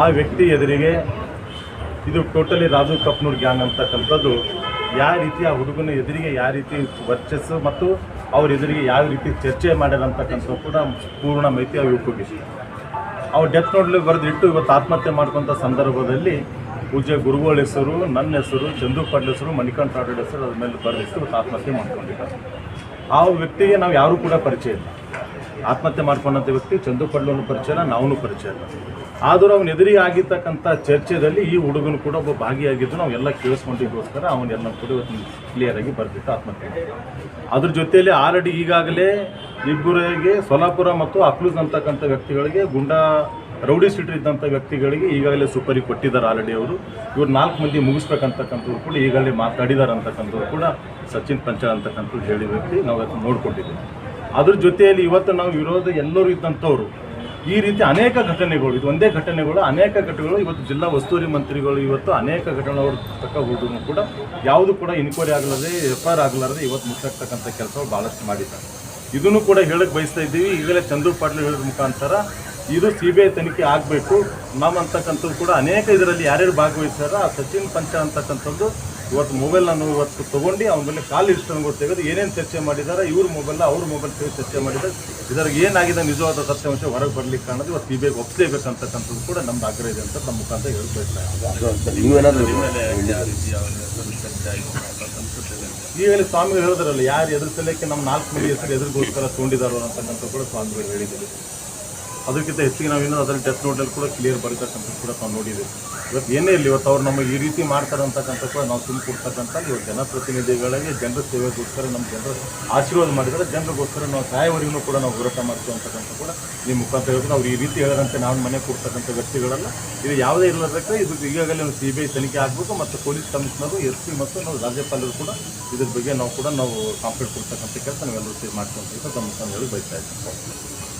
ಆ ವ್ಯಕ್ತಿ ಎದುರಿಗೆ ಇದು ಟೋಟಲಿ ರಾಜು ಕಪ್ನೂರ್ ಗ್ಯಾಂಗ್ ಅಂತಕ್ಕಂಥದ್ದು. ಯಾವ ರೀತಿ ಆ ಹುಡುಗನ ಎದುರಿಗೆ ಯಾವ ರೀತಿ ವರ್ಚಸ್ಸು ಮತ್ತು ಅವ್ರ ಎದುರಿಗೆ ಯಾವ ರೀತಿ ಚರ್ಚೆ ಮಾಡ್ಯಾರ ಕೂಡ ಪೂರ್ಣ ಮೈತಿ ಆ ಯುವಕರಿಗೆ ಅವ್ರು ಡೆತ್ ನೋಡ್ಲಿ ಬರೆದಿಟ್ಟು ಇವತ್ತು ಆತ್ಮಹತ್ಯೆ ಮಾಡ್ಕೊಂಥ ಸಂದರ್ಭದಲ್ಲಿ ಪೂಜೆ ಗುರುಗಳ ಹೆಸರು, ನನ್ನ ಹೆಸರು, ಚಂದು ಪಾಟೀಲ್ ಹೆಸರು, ಮಣಿಕಂಠ ಹೆಸರು ಅದ್ರ ಮೇಲೆ ಬರೆದಿಟ್ಟು ಆತ್ಮಹತ್ಯೆ ಮಾಡ್ಕೊಂಡಿದ್ದಾರೆ. ಆ ವ್ಯಕ್ತಿಗೆ ನಾವು ಯಾರೂ ಕೂಡ ಪರಿಚಯ ಇಲ್ಲ. ಆತ್ಮಹತ್ಯೆ ಮಾಡ್ಕೊಂಡಂಥ ವ್ಯಕ್ತಿ ಚಂದು ಪಡ್ಲೂ ಪರಿಚಯ ಇಲ್ಲ ನಾವು ಪರಿಚಯ. ಇಲ್ಲ ಆದರೂ ಅವನ ಎದುರಿ ಆಗಿರ್ತಕ್ಕಂಥ ಚರ್ಚೆಯಲ್ಲಿ ಈ ಹುಡುಗನು ಕೂಡ ಒಬ್ಬ ಭಾಗಿಯಾಗಿದ್ದು ನಾವು ಎಲ್ಲ ಕೇಳಿಸ್ಕೊಂಡಿದ್ದೋಸ್ಕರ ಅವನ್ನೆಲ್ಲ ಕೂಡ ಕ್ಲಿಯರಾಗಿ ಬರೆದಿಟ್ಟು ಆತ್ಮಹತ್ಯೆ. ಅದ್ರ ಜೊತೆಯಲ್ಲಿ ಆಲ್ರೆಡಿ ಈಗಾಗಲೇ ಇಬ್ಬರಿಗೆ ಸೊಲಾಪುರ ಮತ್ತು ಅಕ್ಲೂಸ್ ಅಂತಕ್ಕಂಥ ವ್ಯಕ್ತಿಗಳಿಗೆ ಗುಂಡಾ ರೌಡಿ ಸೀಟರ್ ಇದ್ದಂಥ ವ್ಯಕ್ತಿಗಳಿಗೆ ಈಗಾಗಲೇ ಸೂಪರಿ ಕೊಟ್ಟಿದ್ದಾರೆ ಆಲ್ರೆಡಿ ಅವರು. ಇವರು ನಾಲ್ಕು ಮಂದಿ ಮುಗಿಸ್ಬೇಕಂತಕ್ಕಂಥವ್ರು ಕೂಡ ಈಗಾಗಲೇ ಮಾತಾಡಿದ್ದಾರೆ ಅಂತಕ್ಕಂಥವ್ರು ಕೂಡ ಸಚಿನ್ ಪಂಚಾಳ್ ಅಂತಕ್ಕಂಥದ್ದು ಹೇಳಿ ವ್ಯಕ್ತಿ ನಾವು ಅದನ್ನು ನೋಡ್ಕೊಂಡಿದ್ದೀವಿ. ಅದ್ರ ಜೊತೆಯಲ್ಲಿ ಇವತ್ತು ನಾವು ವಿರೋಧ ಎಲ್ಲರೂ ಇದ್ದಂಥವ್ರು, ಈ ರೀತಿ ಅನೇಕ ಘಟನೆಗಳು, ಇದು ಒಂದೇ ಘಟನೆಗಳು, ಅನೇಕ ಘಟನೆಗಳು, ಇವತ್ತು ಜಿಲ್ಲಾ ಉಸ್ತುವಾರಿ ಮಂತ್ರಿಗಳು ಇವತ್ತು ಅನೇಕ ಘಟನೆಗಳು ತಕ್ಕ ಹೋದ್ರು ಕೂಡ ಯಾವುದು ಕೂಡ ಇನ್ಕ್ವೈರಿ ಆಗಲಾರದೆ ಎಫ್ ಆರ್ ಆಗಲಾರದೆ ಇವತ್ತು ಮುಚ್ಚಾಕ್ತಕ್ಕಂಥ ಕೆಲಸಗಳು ಭಾಳಷ್ಟು ಮಾಡಿದ್ದಾರೆ. ಇದನ್ನು ಕೂಡ ಹೇಳಕ್ಕೆ ಬಯಸ್ತಾ ಇದ್ದೀವಿ. ಈಗಲೇ ಚಂದ್ರು ಪಾಟೀಲ್ ಹೇಳಿದ ಮುಖಾಂತರ ಇದು ಸಿ ಬಿ ಐ ತನಿಖೆ ಆಗಬೇಕು. ನಮ್ಮ ಅಂತಕ್ಕಂಥದ್ದು ಕೂಡ ಅನೇಕ ಇದರಲ್ಲಿ ಯಾರ್ಯಾರು ಭಾಗವಹಿಸ್ಯಾರ ಆ ಸಚಿನ್ ಪಂಚ ಅಂತಕ್ಕಂಥದ್ದು ಇವತ್ತು ಮೊಬೈಲ್ ನಾನು ಇವತ್ತು ತೊಗೊಂಡು ಅವನ ಮೇಲೆ ಕಾಲ್ ಇಷ್ಟನ್ನು ತೆಗೆದು ಏನೇನು ಚರ್ಚೆ ಮಾಡಿದ್ದಾರೆ ಇವ್ರ ಮೊಬೈಲ್ ಅವ್ರ ಮೊಬೈಲ್ ತೆಗೆದು ಚರ್ಚೆ ಮಾಡಿದ್ದಾರೆ ಇದರಾಗ ಏನಾಗಿದೆ ನಿಜವಾದ ಸತ್ಯಾಂಶ ಹೊರಗೆ ಬರ್ಲಿಕ್ಕೆ ಕಾಣೋದು ಇವತ್ತು ಸಿ ಬಿ ಐಗೆ ಒಪ್ಲೇಬೇಕಂತಕ್ಕಂಥದ್ದು ಕೂಡ ನಮ್ಮ ಆಗ್ರಹ ಇದೆ ಅಂತ ನಮ್ಮ ಮುಖಾಂತರ ಹೇಳ್ಕೊಳ್ತಾರೆ ಈಗಲೇ ಸ್ವಾಮಿಗಳು ಹೇಳಿದ್ರಲ್ಲ ಯಾರು ಎದುರಿಸಲಿಕ್ಕೆ ನಮ್ಮ ನಾಲ್ಕು ಮಂದಿ ಹೆಸರು ಎದುರಿಗೋಸ್ಕರ ತೊಗೊಂಡಿದ್ದಾರೋ ಅಂತಕ್ಕಂಥ ಕೂಡ ಸ್ವಾಮಿಗಳು ಹೇಳಿದ್ದಾರೆ. ಅದಕ್ಕಿಂತ ಹೆಚ್ಚಿಗೆ ನಾವು ಇನ್ನೂ ಅದರಲ್ಲಿ ಡೆತ್ ನೋಟಲ್ಲಿ ಕೂಡ ಕ್ಲಿಯರ್ ಬರೀತಕ್ಕಂಥದ್ದು ಕೂಡ ನಾವು ನೋಡಿದ್ದೀವಿ ಇವತ್ತು ಏನೇ ಇರಲಿ, ಇವತ್ತು ಅವ್ರು ನಮಗೆ ಈ ರೀತಿ ಮಾಡ್ತಾರೆ ಅಂತಕ್ಕಂಥ ಕೂಡ ನಾವು ತುಂಬ ಕೊಡ್ತಕ್ಕಂಥ ಇವತ್ತು ಜನಪ್ರತಿನಿಧಿಗಳಿಗೆ ಜನರ ಸೇವೆಗೋಸ್ಕರ ನಮ್ಮ ಜನರ ಆಶೀರ್ವಾದ ಮಾಡಿದರೆ ಜನರಿಗೋಸ್ಕರ ನಾವು ಸಾಯವರೆಗೂ ಕೂಡ ನಾವು ಹೋರಾಟ ಮಾಡ್ತೀವಿ ಅಂತಕ್ಕಂಥ ಕೂಡ ನಿಮ್ಮ ಮುಖಾಂತರ ಹೇಳಿದ್ರೆ ಅವ್ರು ಈ ರೀತಿ ಹೇಳದಂತೆ ನಾನು ಮನೆ ಕೊಡ್ತಕ್ಕಂಥ ವ್ಯಕ್ತಿಗಳಲ್ಲ. ಇದು ಯಾವುದೇ ಇಲ್ಲದಕ್ಕೆ ಇದು ಈಗಾಗಲೇ ಒಂದು ಸಿ ಬಿ ಐ ತನಿಖೆ ಆಗಬೇಕು ಮತ್ತು ಪೊಲೀಸ್ ಕಮಿಷನರು, ಎಸ್ ಪಿ ಮತ್ತು ನಾವು ರಾಜ್ಯಪಾಲರು ಕೂಡ ಇದ್ರ ಬಗ್ಗೆ ನಾವು ಕೂಡ ನಾವು ಕಾಂಪ್ಲೇಂಟ್ ಕೊಡ್ತಕ್ಕಂಥ ಕೆಲಸ ನಾವೆಲ್ಲರೂ ಸೇರಿ ಮಾಡ್ತೀವಿ ಅಂತ ತಮ್ಮ ಹೇಳಿ ಬಯಸ್ತಾ ಇದ್ದೀವಿ.